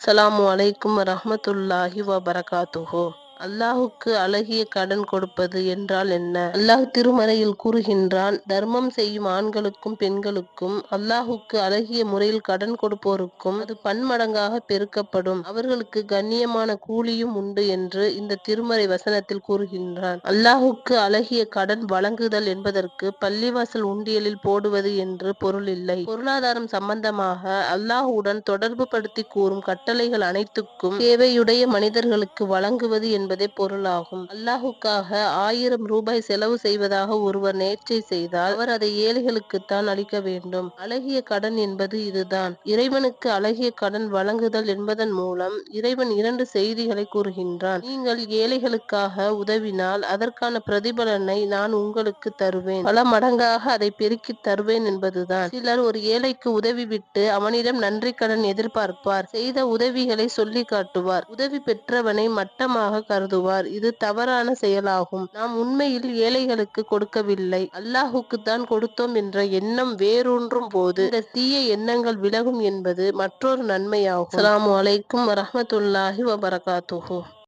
அலாம் வலைக்கம் வரமத்துல்லாஹி வபரகாத்துஹோ அல்லாஹுக்கு அழகிய கடன் கொடுப்பது என்றால் என்ன? அல்லாஹ் திருமறையில் கூறுகின்றான் தர்மம் செய்யும் ஆண்களுக்கும் பெண்களுக்கும் அல்லாஹுக்கு அழகிய முறையில் கடன் கொடுப்போருக்கும் அது பன்மடங்காக பெருக்கப்படும். அவர்களுக்கு கண்ணியமான கூலியும் உண்டு என்று இந்த திருமறை வசனத்தில் கூறுகின்றான். அல்லாஹுக்கு அழகிய கடன் வழங்குதல் என்பதற்கு பள்ளிவாசல் உண்டியலில் போடுவது என்று பொருள் இல்லை. பொருளாதாரம் சம்பந்தமாக அல்லாஹுடன் தொடர்பு படுத்தி கூறும் கட்டளைகள் அனைத்துக்கும் தேவையுடைய மனிதர்களுக்கு வழங்குவது என்று பொருளாகும். அல்லாஹுக்காக ஆயிரம் ரூபாய் செலவு செய்வதாக ஒருவர் நேர்ச்சை செய்தால் அவர் அதை ஏழைகளுக்குத்தான் அளிக்க வேண்டும். அழகிய கடன் என்பது இதுதான். இறைவனுக்கு அழகிய கடன் வழங்குதல் என்பதன் மூலம் இறைவன் இரண்டு செய்திகளை கூறுகின்றான். நீங்கள் ஏழைகளுக்காக உதவினால் அதற்கான பிரதிபலனை நான் உங்களுக்கு தருவேன். பல மடங்காக அதை பெருக்கி தருவேன் என்பதுதான். சிலர் ஒரு ஏழைக்கு உதவி விட்டு அவனிடம் நன்றி கடன் எதிர்பார்ப்பார். செய்த உதவிகளை சொல்லி காட்டுவார். உதவி பெற்றவனை மட்டமாக கருதுவார். இது தவறான செயலாகும். நாம் உண்மையில் ஏழைகளுக்கு கொடுக்கவில்லை. அல்லாஹுக்கு தான் கொடுத்தோம் என்ற எண்ணம் வேரூன்றும் போது இந்த தீய எண்ணங்கள் விலகும் என்பது மற்றொரு நன்மையாகும். அஸ்ஸலாமு அலைக்கும் வரமத்துல்லாஹி வபரகாத்துஹு.